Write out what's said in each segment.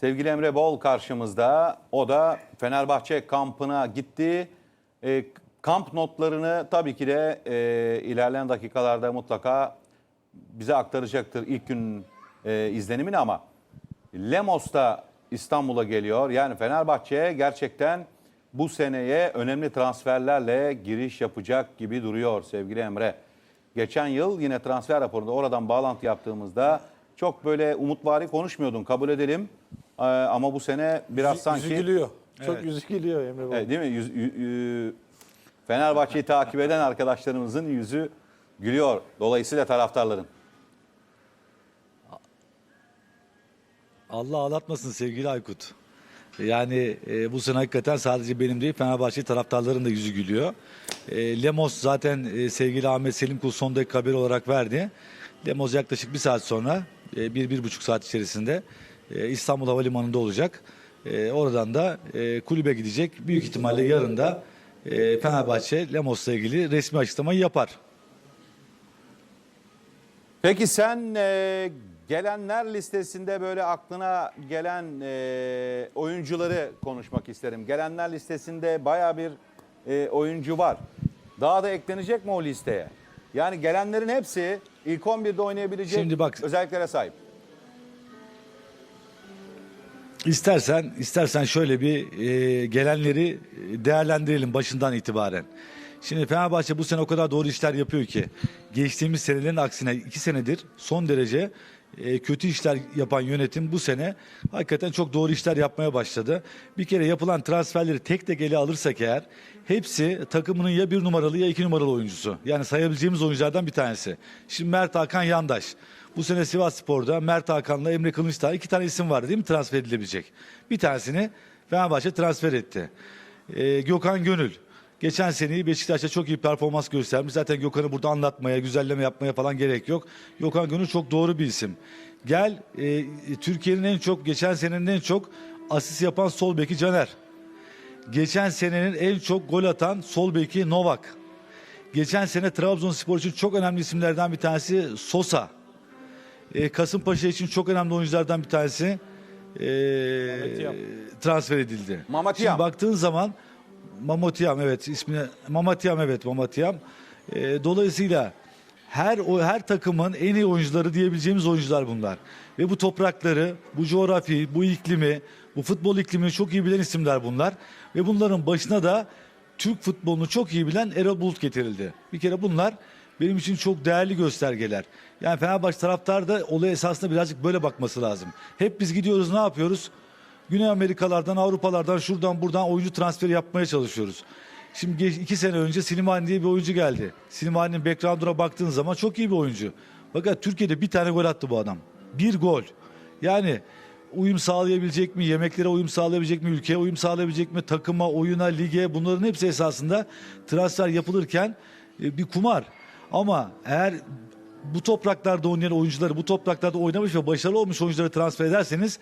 Sevgili Emre Bol karşımızda. O da Fenerbahçe kampına gitti. E, kamp notlarını tabii ki de e, ilerleyen dakikalarda mutlaka bize aktaracaktır ilk gün e, izlenimini ama Lemos da İstanbul'a geliyor. Yani Fenerbahçe gerçekten bu seneye önemli transferlerle giriş yapacak gibi duruyor sevgili Emre. Geçen yıl yine transfer raporunda oradan bağlantı yaptığımızda çok böyle umutvari konuşmuyordun kabul edelim. Ee, ama bu sene biraz Yüzü- sanki... Yüzü gülüyor. Çok Evet. yüzü gülüyor Emre Baba. Evet, değil mi? Yüz- yü- yü- Fenerbahçe'yi takip eden arkadaşlarımızın yüzü gülüyor. Dolayısıyla taraftarların. Allah ağlatmasın sevgili Aykut. Yani e, bu sene hakikaten sadece benim değil Fenerbahçe taraftarların da yüzü gülüyor. E, Lemos zaten e, sevgili Ahmet Selim Kul son dakika haberi olarak verdi. Lemos yaklaşık bir saat sonra, e, bir, bir buçuk saat içerisinde e, İstanbul Havalimanı'nda olacak. E, oradan da e, kulübe gidecek. Büyük ihtimalle yarın da e, Fenerbahçe Lemos'la ilgili resmi açıklamayı yapar. Peki sen e, gelenler listesinde böyle aklına gelen e, oyuncuları konuşmak isterim. Gelenler listesinde baya bir e, oyuncu var. Daha da eklenecek mi o listeye? Yani gelenlerin hepsi ilk 11'de oynayabilecek Şimdi bak- özelliklere sahip. İstersen istersen şöyle bir e, gelenleri değerlendirelim başından itibaren. Şimdi Fenerbahçe bu sene o kadar doğru işler yapıyor ki geçtiğimiz senelerin aksine iki senedir son derece e, kötü işler yapan yönetim bu sene hakikaten çok doğru işler yapmaya başladı. Bir kere yapılan transferleri tek tek ele alırsak eğer hepsi takımının ya bir numaralı ya iki numaralı oyuncusu. Yani sayabileceğimiz oyunculardan bir tanesi. Şimdi Mert Hakan Yandaş. Bu sene Sivas Spor'da Mert Hakan'la Emre Kılıçdaroğlu iki tane isim vardı değil mi transfer edilebilecek. Bir tanesini Fenerbahçe transfer etti. Ee, Gökhan Gönül. Geçen seneyi Beşiktaş'ta çok iyi performans göstermiş. Zaten Gökhan'ı burada anlatmaya, güzelleme yapmaya falan gerek yok. Gökhan Gönül çok doğru bir isim. Gel e, Türkiye'nin en çok, geçen senenin en çok asist yapan sol beki Caner. Geçen senenin en çok gol atan sol beki Novak. Geçen sene Trabzonspor için çok önemli isimlerden bir tanesi Sosa. E, Kasımpaşa için çok önemli oyunculardan bir tanesi e, transfer edildi. Mamatiyam. Şimdi baktığın zaman Mamatiyam evet ismini Mamatiyam evet Mamatiyam. E, dolayısıyla her o her takımın en iyi oyuncuları diyebileceğimiz oyuncular bunlar. Ve bu toprakları, bu coğrafyayı, bu iklimi, bu futbol iklimini çok iyi bilen isimler bunlar. Ve bunların başına da Türk futbolunu çok iyi bilen Erol Bulut getirildi. Bir kere bunlar benim için çok değerli göstergeler. Yani Fenerbahçe taraftar da olaya esasında birazcık böyle bakması lazım. Hep biz gidiyoruz ne yapıyoruz? Güney Amerikalardan, Avrupalardan, şuradan buradan oyuncu transferi yapmaya çalışıyoruz. Şimdi iki sene önce Slimani diye bir oyuncu geldi. Slimani'nin background'una baktığın zaman çok iyi bir oyuncu. Fakat Türkiye'de bir tane gol attı bu adam. Bir gol. Yani uyum sağlayabilecek mi? Yemeklere uyum sağlayabilecek mi? Ülkeye uyum sağlayabilecek mi? Takıma, oyuna, lige bunların hepsi esasında transfer yapılırken e, bir kumar. Ama eğer bu topraklarda oynayan oyuncuları, bu topraklarda oynamış ve başarılı olmuş oyuncuları transfer ederseniz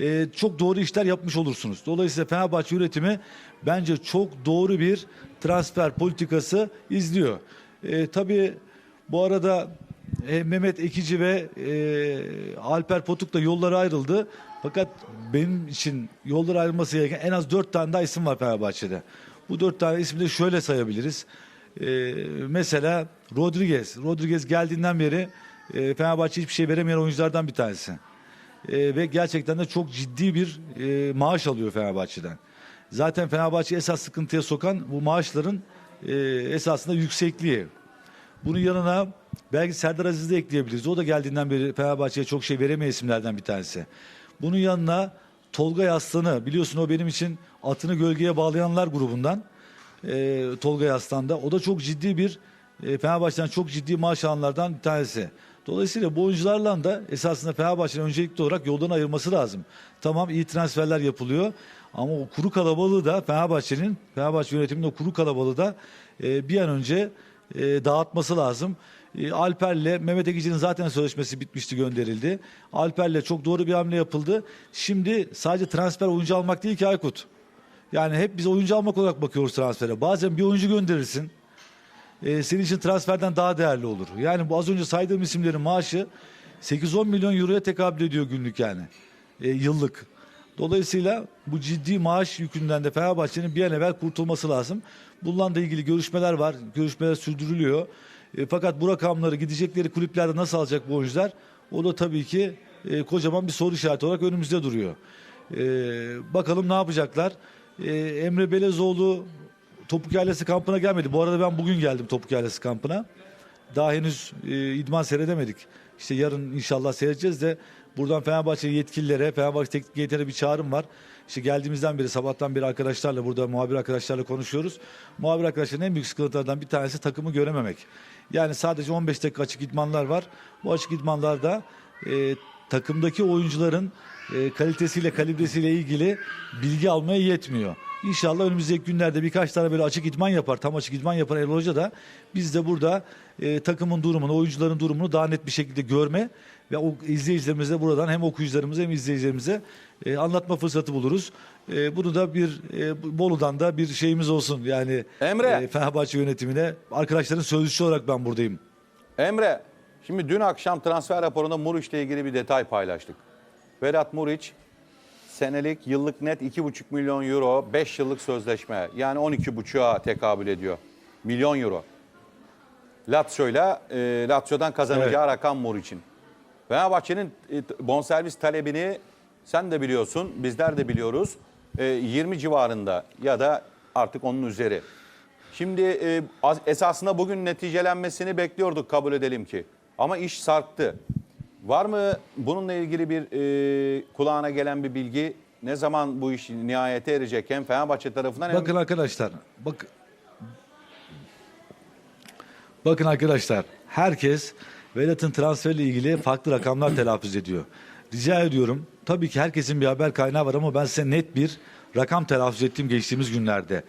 e, çok doğru işler yapmış olursunuz. Dolayısıyla Fenerbahçe yönetimi bence çok doğru bir transfer politikası izliyor. E, tabii bu arada e, Mehmet Ekici ve e, Alper Potuk da yolları ayrıldı. Fakat benim için yolları ayrılması gereken en az dört tane daha isim var Fenerbahçe'de. Bu dört tane ismi de şöyle sayabiliriz. E, mesela Rodriguez. Rodriguez geldiğinden beri e, Fenerbahçe hiçbir şey veremeyen oyunculardan bir tanesi. E, ve gerçekten de çok ciddi bir e, maaş alıyor Fenerbahçe'den. Zaten Fenerbahçe esas sıkıntıya sokan bu maaşların e, esasında yüksekliği. Bunun yanına belki Serdar Aziz'i de ekleyebiliriz. O da geldiğinden beri Fenerbahçe'ye çok şey veremeyen isimlerden bir tanesi. Bunun yanına Tolga Yaslan'ı biliyorsun o benim için atını gölgeye bağlayanlar grubundan. E, Tolga Yaslan'da. O da çok ciddi bir e, Fenerbahçe'den çok ciddi maaş alanlardan bir tanesi. Dolayısıyla bu oyuncularla da esasında Fenerbahçe'nin öncelikli olarak yoldan ayırması lazım. Tamam iyi transferler yapılıyor ama o kuru kalabalığı da Fenerbahçe'nin, Fenerbahçe yönetiminin o kuru kalabalığı da e, bir an önce e, dağıtması lazım. E, Alper'le Mehmet Ekici'nin zaten sözleşmesi bitmişti gönderildi. Alper'le çok doğru bir hamle yapıldı. Şimdi sadece transfer oyuncu almak değil ki Aykut. Yani hep biz oyuncu almak olarak bakıyoruz transfere. Bazen bir oyuncu gönderirsin. E, senin için transferden daha değerli olur. Yani bu az önce saydığım isimlerin maaşı 8-10 milyon euroya tekabül ediyor günlük yani. E, yıllık. Dolayısıyla bu ciddi maaş yükünden de Fenerbahçe'nin bir an evvel kurtulması lazım. Bununla da ilgili görüşmeler var. Görüşmeler sürdürülüyor. E, fakat bu rakamları gidecekleri kulüplerde nasıl alacak bu oyuncular? O da tabii ki e, kocaman bir soru işareti olarak önümüzde duruyor. E, bakalım ne yapacaklar? E, Emre Belezoğlu Topuk Yaylası kampına gelmedi. Bu arada ben bugün geldim Topuk Yaylası kampına. Daha henüz e, idman seyredemedik. İşte yarın inşallah seyredeceğiz de buradan Fenerbahçe yetkililere, Fenerbahçe teknik heyetine bir çağrım var. İşte geldiğimizden beri, sabahtan beri arkadaşlarla, burada muhabir arkadaşlarla konuşuyoruz. Muhabir arkadaşların en büyük sıkıntılardan bir tanesi takımı görememek. Yani sadece 15 dakika açık idmanlar var. Bu açık idmanlarda e, takımdaki oyuncuların e, kalitesiyle, kalibresiyle ilgili bilgi almaya yetmiyor. İnşallah önümüzdeki günlerde birkaç tane böyle açık idman yapar, tam açık idman yapar Erol Hoca da biz de burada e, takımın durumunu, oyuncuların durumunu daha net bir şekilde görme ve o izleyicilerimize buradan hem okuyucularımıza hem izleyicilerimize e, anlatma fırsatı buluruz. E, bunu da bir e, Bolu'dan da bir şeyimiz olsun. Yani Emre. e, Fenerbahçe yönetimine arkadaşların sözcüsü olarak ben buradayım. Emre, şimdi dün akşam transfer raporunda Muriç'le ilgili bir detay paylaştık. Vedat Muriç senelik yıllık net 2,5 milyon euro 5 yıllık sözleşme. Yani 12,5'a tekabül ediyor. Milyon euro. Lazio'yla e, Lazio'dan kazanacağı rakam Muriç'in. Fenerbahçe'nin e, bonservis talebini sen de biliyorsun, bizler de biliyoruz. E, 20 civarında ya da artık onun üzeri. Şimdi e, esasında bugün neticelenmesini bekliyorduk kabul edelim ki. Ama iş sarktı. Var mı bununla ilgili bir e, kulağına gelen bir bilgi? Ne zaman bu iş nihayete erecek? Hem Fenerbahçe tarafından hem Bakın arkadaşlar, bak Bakın arkadaşlar, herkes Vedat'ın transferiyle ilgili farklı rakamlar telaffuz ediyor. Rica ediyorum, tabii ki herkesin bir haber kaynağı var ama ben size net bir rakam telaffuz ettiğim geçtiğimiz günlerde.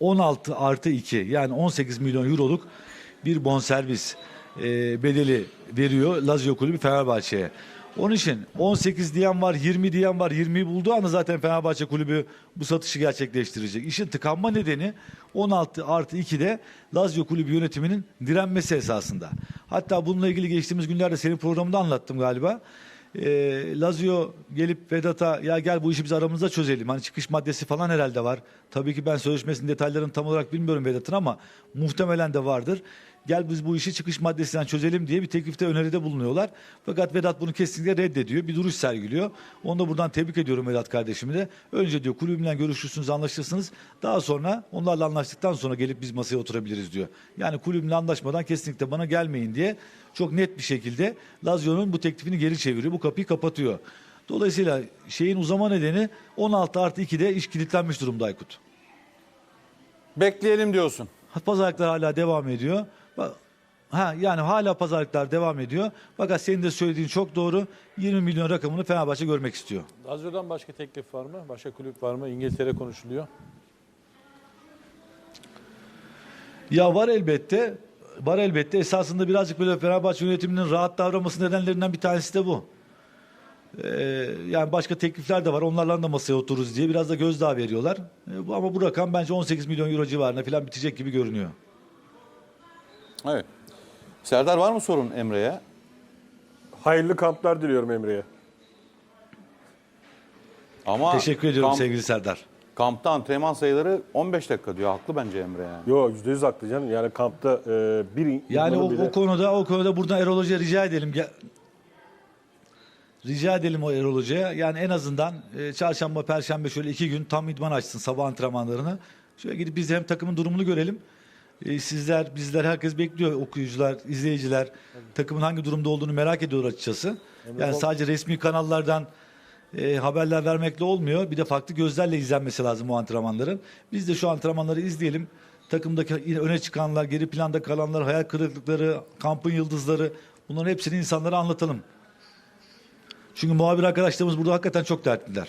16 artı 2 yani 18 milyon euroluk bir bonservis e, bedeli veriyor Lazio Kulübü Fenerbahçe'ye. Onun için 18 diyen var, 20 diyen var. 20'yi bulduğu anda zaten Fenerbahçe Kulübü bu satışı gerçekleştirecek. İşin tıkanma nedeni 16 artı 2'de Lazio Kulübü yönetiminin direnmesi esasında. Hatta bununla ilgili geçtiğimiz günlerde senin programında anlattım galiba. Ee, Lazio gelip Vedat'a ya gel bu işi biz aramızda çözelim. Hani çıkış maddesi falan herhalde var. Tabii ki ben sözleşmesinin detaylarını tam olarak bilmiyorum Vedat'ın ama muhtemelen de vardır. Gel biz bu işi çıkış maddesinden çözelim diye bir teklifte öneride bulunuyorlar. Fakat Vedat bunu kesinlikle reddediyor. Bir duruş sergiliyor. Onu da buradan tebrik ediyorum Vedat kardeşimi de. Önce diyor kulübümle görüşürsünüz, anlaşırsınız. Daha sonra onlarla anlaştıktan sonra gelip biz masaya oturabiliriz diyor. Yani kulübümle anlaşmadan kesinlikle bana gelmeyin diye çok net bir şekilde Lazio'nun bu teklifini geri çeviriyor. Bu kapıyı kapatıyor. Dolayısıyla şeyin uzama nedeni 16 artı 2'de iş kilitlenmiş durumda Aykut. bekleyelim diyorsun. Pazarlıklar hala devam ediyor. Ha yani hala pazarlıklar devam ediyor. Fakat senin de söylediğin çok doğru. 20 milyon rakamını Fenerbahçe görmek istiyor. Lazio'dan başka teklif var mı? Başka kulüp var mı? İngiltere konuşuluyor. Ya var elbette. Var elbette. Esasında birazcık böyle Fenerbahçe yönetiminin rahat davranması nedenlerinden bir tanesi de bu. Ee, yani başka teklifler de var. Onlarla da masaya otururuz diye biraz da gözdağı veriyorlar. Ee, bu- ama bu rakam bence 18 milyon euro civarına falan bitecek gibi görünüyor. Evet. Serdar var mı sorun Emre'ye? Hayırlı kamplar diliyorum Emre'ye. Ama Teşekkür ediyorum kamp- sevgili Serdar. Kampta antrenman sayıları 15 dakika diyor. Haklı bence Emre yani. Yo %100 haklı canım. Yani kampta e, bir Yani o, bile... o konuda o konuda buradan Erol Hoca'ya rica edelim. Gel- Rica edelim o Erol Hoca'ya. Yani en azından e, çarşamba, perşembe şöyle iki gün tam idman açsın sabah antrenmanlarını. Şöyle gidip biz hem takımın durumunu görelim. E, sizler, bizler, herkes bekliyor okuyucular, izleyiciler. Takımın hangi durumda olduğunu merak ediyor açıkçası. Yani sadece resmi kanallardan e, haberler vermekle olmuyor. Bir de farklı gözlerle izlenmesi lazım o antrenmanların. Biz de şu antrenmanları izleyelim. Takımdaki yine öne çıkanlar, geri planda kalanlar, hayal kırıklıkları, kampın yıldızları bunların hepsini insanlara anlatalım. Çünkü muhabir arkadaşlarımız burada hakikaten çok dertliler.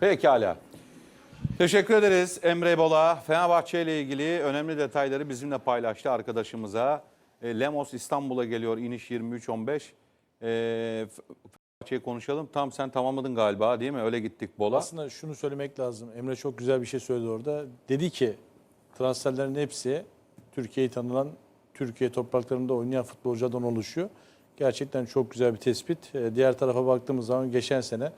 Pekala. Teşekkür ederiz Emre Bola. Fenerbahçe ile ilgili önemli detayları bizimle paylaştı arkadaşımıza. E, Lemos İstanbul'a geliyor iniş 23.15. E, Fenerbahçe'yi konuşalım. Tam sen tamamladın galiba değil mi? Öyle gittik Bola. Aslında şunu söylemek lazım. Emre çok güzel bir şey söyledi orada. Dedi ki transferlerin hepsi Türkiye'yi tanınan, Türkiye topraklarında oynayan futbolculardan oluşuyor. Gerçekten çok güzel bir tespit. Ee, Diğer tarafa baktığımız zaman geçen sene